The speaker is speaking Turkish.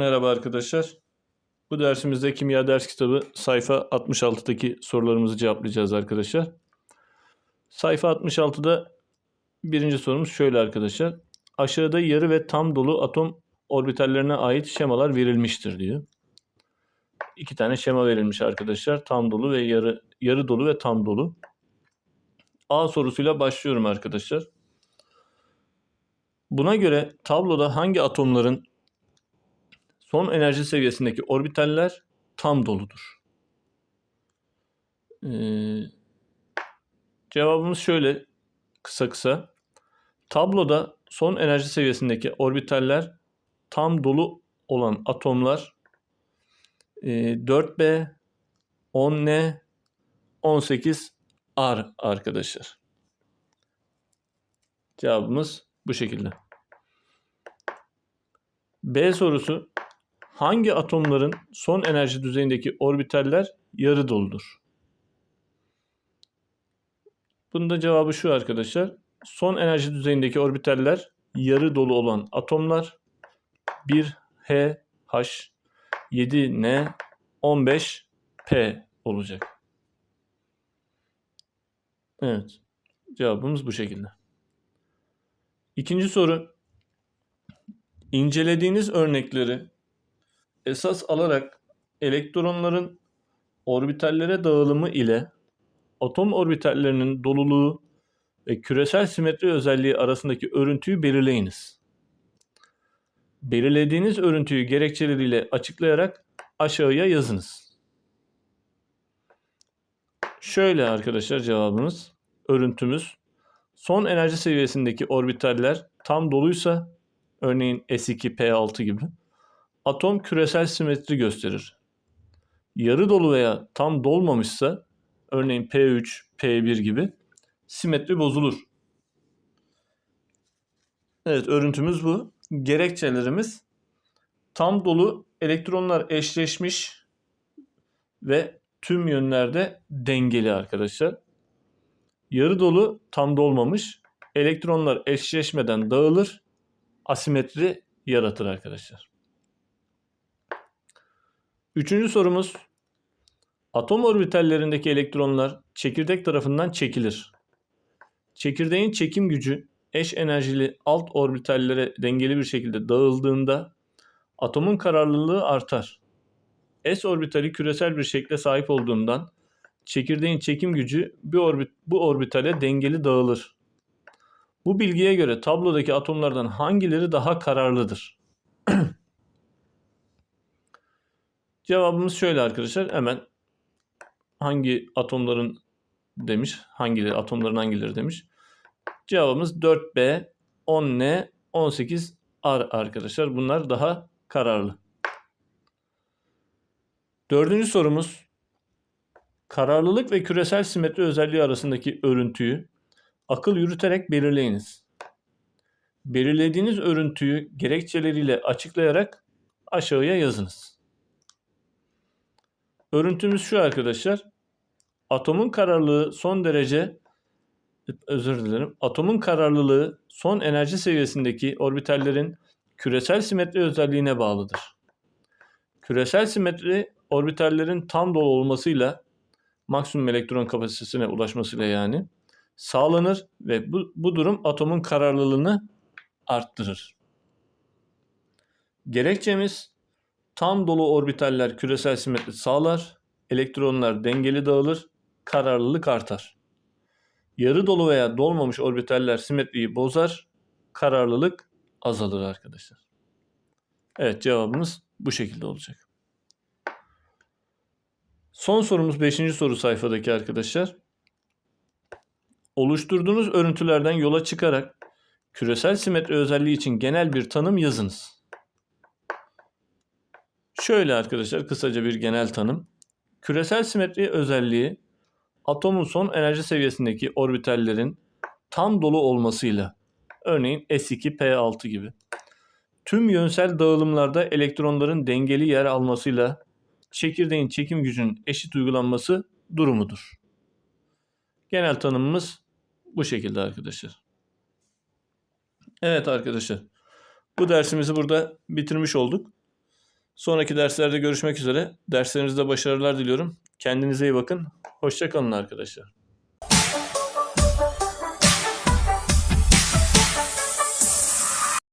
Merhaba arkadaşlar. Bu dersimizde kimya ders kitabı sayfa 66'daki sorularımızı cevaplayacağız arkadaşlar. Sayfa 66'da birinci sorumuz şöyle arkadaşlar. Aşağıda yarı ve tam dolu atom orbitallerine ait şemalar verilmiştir diyor. İki tane şema verilmiş arkadaşlar. Tam dolu ve yarı yarı dolu ve tam dolu. A sorusuyla başlıyorum arkadaşlar. Buna göre tabloda hangi atomların son enerji seviyesindeki orbitaller tam doludur? Ee, cevabımız şöyle kısa kısa. Tabloda son enerji seviyesindeki orbitaller tam dolu olan atomlar e, 4B, 10N, 18 R arkadaşlar. Cevabımız bu şekilde. B sorusu hangi atomların son enerji düzeyindeki orbitaller yarı doludur? Bunun da cevabı şu arkadaşlar. Son enerji düzeyindeki orbitaller yarı dolu olan atomlar 1H, H, 7N, 15P olacak. Evet. Cevabımız bu şekilde. İkinci soru. İncelediğiniz örnekleri esas alarak elektronların orbitallere dağılımı ile atom orbitallerinin doluluğu ve küresel simetri özelliği arasındaki örüntüyü belirleyiniz. Belirlediğiniz örüntüyü gerekçeleriyle açıklayarak aşağıya yazınız. Şöyle arkadaşlar cevabımız, örüntümüz. Son enerji seviyesindeki orbitaller tam doluysa, örneğin S2, P6 gibi, atom küresel simetri gösterir. Yarı dolu veya tam dolmamışsa, örneğin P3, P1 gibi simetri bozulur. Evet örüntümüz bu. Gerekçelerimiz tam dolu elektronlar eşleşmiş ve tüm yönlerde dengeli arkadaşlar. Yarı dolu tam dolmamış. Elektronlar eşleşmeden dağılır. Asimetri yaratır arkadaşlar. Üçüncü sorumuz. Atom orbitallerindeki elektronlar çekirdek tarafından çekilir. Çekirdeğin çekim gücü eş enerjili alt orbitallere dengeli bir şekilde dağıldığında atomun kararlılığı artar. S orbitali küresel bir şekle sahip olduğundan çekirdeğin çekim gücü bir orbit, bu orbitale dengeli dağılır. Bu bilgiye göre tablodaki atomlardan hangileri daha kararlıdır? Cevabımız şöyle arkadaşlar. Hemen hangi atomların demiş. Hangileri atomların hangileri demiş. Cevabımız 4B, 10N, 18R arkadaşlar. Bunlar daha kararlı. Dördüncü sorumuz. Kararlılık ve küresel simetri özelliği arasındaki örüntüyü akıl yürüterek belirleyiniz. Belirlediğiniz örüntüyü gerekçeleriyle açıklayarak aşağıya yazınız. Örüntümüz şu arkadaşlar. Atomun kararlılığı son derece özür dilerim. Atomun kararlılığı son enerji seviyesindeki orbitallerin küresel simetri özelliğine bağlıdır. Küresel simetri orbitallerin tam dolu olmasıyla maksimum elektron kapasitesine ulaşmasıyla yani sağlanır ve bu, bu durum atomun kararlılığını arttırır. Gerekçemiz tam dolu orbitaller küresel simetri sağlar, elektronlar dengeli dağılır, kararlılık artar. Yarı dolu veya dolmamış orbitaller simetriyi bozar, kararlılık azalır arkadaşlar. Evet cevabımız bu şekilde olacak. Son sorumuz 5. soru sayfadaki arkadaşlar. Oluşturduğunuz örüntülerden yola çıkarak küresel simetri özelliği için genel bir tanım yazınız. Şöyle arkadaşlar kısaca bir genel tanım. Küresel simetri özelliği atomun son enerji seviyesindeki orbitallerin tam dolu olmasıyla örneğin S2P6 gibi tüm yönsel dağılımlarda elektronların dengeli yer almasıyla çekirdeğin çekim gücünün eşit uygulanması durumudur. Genel tanımımız bu şekilde arkadaşlar. Evet arkadaşlar. Bu dersimizi burada bitirmiş olduk. Sonraki derslerde görüşmek üzere. Derslerinizde başarılar diliyorum. Kendinize iyi bakın. Hoşça kalın arkadaşlar.